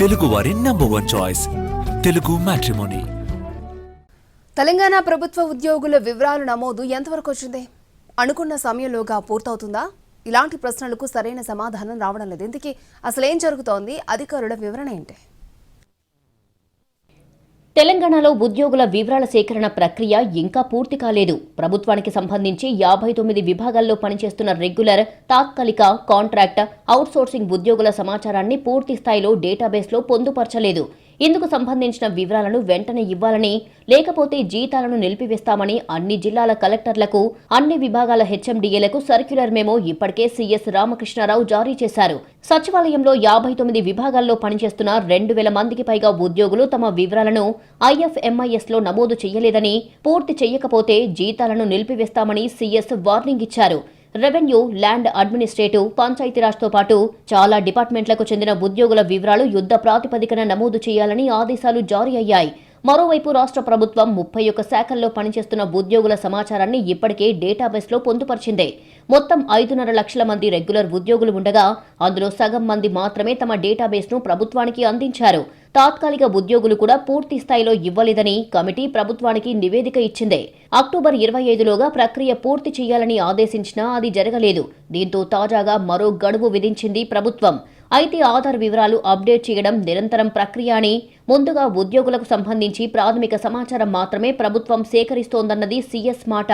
తెలుగువారి number one choice Telugu matrimony Telangana ప్రభుత్వ ఉద్యోగుల వివరాలు నమోదు ఎంతవరకు వచ్చింది? అనుకున్న సమయంలోగా పూర్తవుతుందా? ఇలాంటి ప్రశ్నలకు సరైన సమాధానం రావడం లేదు. ఇందుకే అసలు ఏం జరుగుతోంది? అధికారుల వివరణ ఏంటి? తెలంగాణలో ఉద్యోగుల వివరాల సేకరణ ప్రక్రియ ఇంకా పూర్తి కాలేదు. ప్రభుత్వానికి సంబంధించి యాభై తొమ్మిది విభాగాల్లో పనిచేస్తున్న రెగ్యులర్ తాత్కాలిక కాంట్రాక్ట్ అవుట్సోర్సింగ్ ఉద్యోగుల సమాచారాన్ని పూర్తి స్థాయిలో డేటాబేస్లో పొందుపరచలేదు. ఇందుకు సంబంధించిన వివరాలను వెంటనే ఇవ్వాలని లేకపోతే జీతాలను నిలిపివేస్తామని అన్ని జిల్లాల కలెక్టర్లకు అన్ని విభాగాల హెచ్ఎండిఏలకు సర్క్యులర్ మేమో ఇప్పటికే సీఎస్ రామకృష్ణారావు జారీ చేశారు. సచివాలయంలో యాభై తొమ్మిది విభాగాల్లో పనిచేస్తున్న రెండు వేల మందికి పైగా ఉద్యోగులు తమ వివరాలను ఐఎఫ్ఎంఐఎస్లో నమోదు చేయలేదని పూర్తి చేయకపోతే జీతాలను నిలిపివేస్తామని సీఎస్ వార్నింగ్ ఇచ్చారు. రెవెన్యూ ల్యాండ్ అడ్మినిస్ట్రేటివ్ పంచాయతీరాజ్తో పాటు చాలా డిపార్ట్మెంట్లకు చెందిన ఉద్యోగుల వివరాలు యుద్ధ ప్రాతిపదికన నమోదు చేయాలని ఆదేశాలు జారీ అయ్యాయి. మరోవైపు రాష్ట్ర ప్రభుత్వం ముప్పై ఒక్క శాఖల్లో పనిచేస్తున్న ఉద్యోగుల సమాచారాన్ని ఇప్పటికే డేటాబేస్లో పొందుపరిచింది. మొత్తం ఐదున్నర లక్షల మంది రెగ్యులర్ ఉద్యోగులు ఉండగా అందులో సగం మంది మాత్రమే తమ డేటాబేస్ను ప్రభుత్వానికి అందించారు. తాత్కాలిక ఉద్యోగులు కూడా పూర్తి స్థాయిలో ఇవ్వలేదని కమిటీ ప్రభుత్వానికి నివేదిక ఇచ్చిందే. అక్టోబర్ ఇరవై ఐదులోగా ప్రక్రియ పూర్తి చేయాలని ఆదేశించినా అది జరగలేదు. దీంతో తాజాగా మరో గడువు విధించింది ప్రభుత్వం. అయితే ఆధార్ వివరాలు అప్డేట్ చేయడం నిరంతరం ప్రక్రియ అని ముందుగా ఉద్యోగులకు సంబంధించి ప్రాథమిక సమాచారం మాత్రమే ప్రభుత్వం సేకరిస్తోందన్నది సీఎస్ మాట.